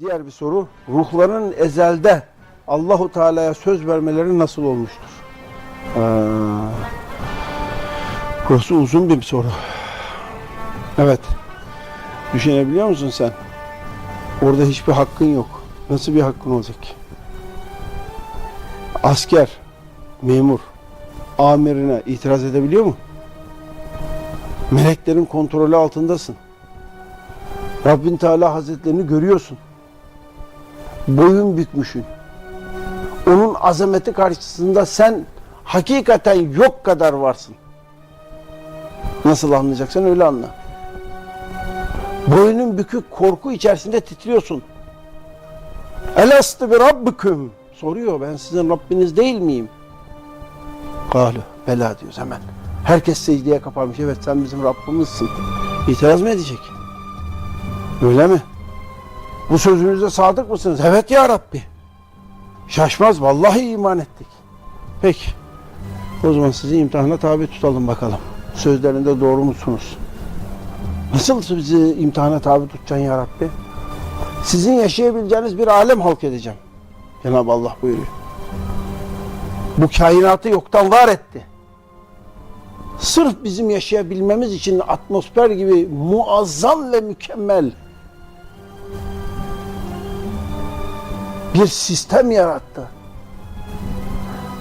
Diğer bir soru. Ruhların ezelde Allahu Teala'ya söz vermeleri nasıl olmuştur? Ee, burası uzun bir soru. Evet. Düşünebiliyor musun sen? Orada hiçbir hakkın yok. Nasıl bir hakkın olacak? Asker, memur, amirine itiraz edebiliyor mu? Meleklerin kontrolü altındasın. Rabbin Teala Hazretlerini görüyorsun. Boyun bükmüşün. Onun azameti karşısında sen hakikaten yok kadar varsın. Nasıl anlayacaksan öyle anla. Boynun bükük korku içerisinde titriyorsun. Elastı bir Rabbüküm. Soruyor ben sizin Rabbiniz değil miyim? Galu bela diyoruz hemen. Herkes secdeye kapanmış. Evet sen bizim Rabbimizsin. İtiraz mı edecek? Öyle mi? Bu sözünüze sadık mısınız? Evet ya Rabbi. Şaşmaz vallahi iman ettik. Peki. O zaman sizi imtihana tabi tutalım bakalım. Sözlerinde doğru musunuz? Nasıl bizi imtihana tabi tutacaksın ya Rabbi? Sizin yaşayabileceğiniz bir alem halk edeceğim. Cenab-ı Allah buyuruyor. Bu kainatı yoktan var etti. Sırf bizim yaşayabilmemiz için atmosfer gibi muazzam ve mükemmel bir sistem yarattı.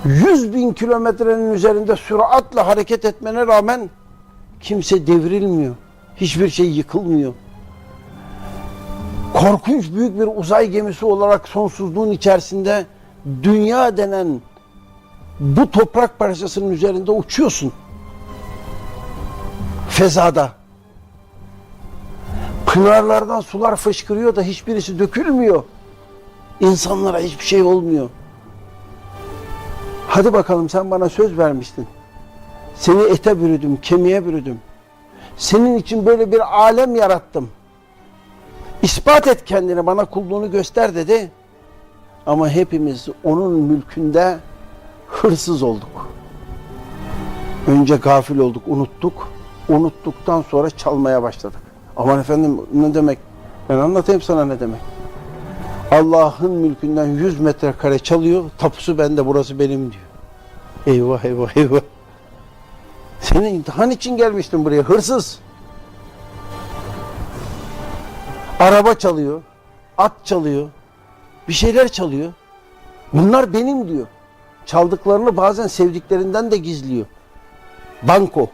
100 bin kilometrenin üzerinde süratle hareket etmene rağmen kimse devrilmiyor. Hiçbir şey yıkılmıyor. Korkunç büyük bir uzay gemisi olarak sonsuzluğun içerisinde dünya denen bu toprak parçasının üzerinde uçuyorsun. Fezada. Pınarlardan sular fışkırıyor da hiçbirisi dökülmüyor. İnsanlara hiçbir şey olmuyor. Hadi bakalım sen bana söz vermiştin. Seni ete bürüdüm, kemiğe bürüdüm. Senin için böyle bir alem yarattım. İspat et kendini, bana kulluğunu göster dedi. Ama hepimiz onun mülkünde hırsız olduk. Önce gafil olduk, unuttuk. Unuttuktan sonra çalmaya başladık. Aman efendim ne demek? Ben anlatayım sana ne demek. Allah'ın mülkünden 100 metrekare çalıyor. Tapusu bende burası benim diyor. Eyvah eyvah eyvah. Senin imtihan için gelmiştim buraya hırsız. Araba çalıyor. At çalıyor. Bir şeyler çalıyor. Bunlar benim diyor. Çaldıklarını bazen sevdiklerinden de gizliyor. Banko.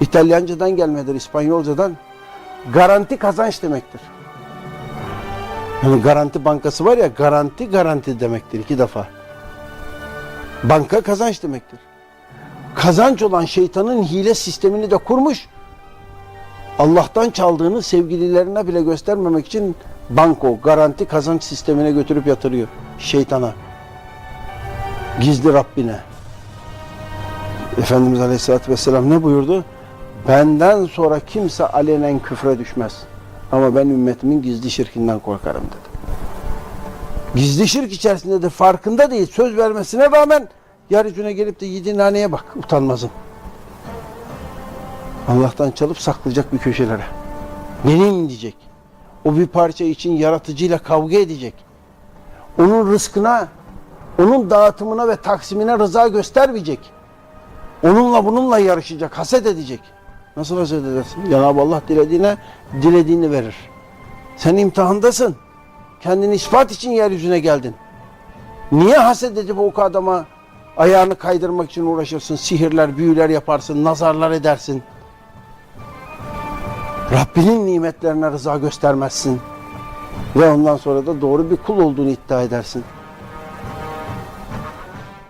İtalyancadan gelmedir, İspanyolcadan. Garanti kazanç demektir. Hani garanti bankası var ya garanti garanti demektir iki defa. Banka kazanç demektir. Kazanç olan şeytanın hile sistemini de kurmuş. Allah'tan çaldığını sevgililerine bile göstermemek için banko, garanti kazanç sistemine götürüp yatırıyor şeytana. Gizli Rabbine. Efendimiz Aleyhisselatü Vesselam ne buyurdu? Benden sonra kimse alenen küfre düşmez. Ama ben ümmetimin gizli şirkinden korkarım dedi. Gizli şirk içerisinde de farkında değil. Söz vermesine rağmen yeryüzüne gelip de yedi naneye bak utanmazım. Allah'tan çalıp saklayacak bir köşelere. Benim diyecek. O bir parça için yaratıcıyla kavga edecek. Onun rızkına, onun dağıtımına ve taksimine rıza göstermeyecek. Onunla bununla yarışacak, haset edecek. Nasıl haset edersin? Cenab-ı Allah dilediğine dilediğini verir. Sen imtihandasın. Kendini ispat için yeryüzüne geldin. Niye haset edip o adama ayağını kaydırmak için uğraşırsın? Sihirler, büyüler yaparsın, nazarlar edersin. Rabbinin nimetlerine rıza göstermezsin. Ve ondan sonra da doğru bir kul olduğunu iddia edersin.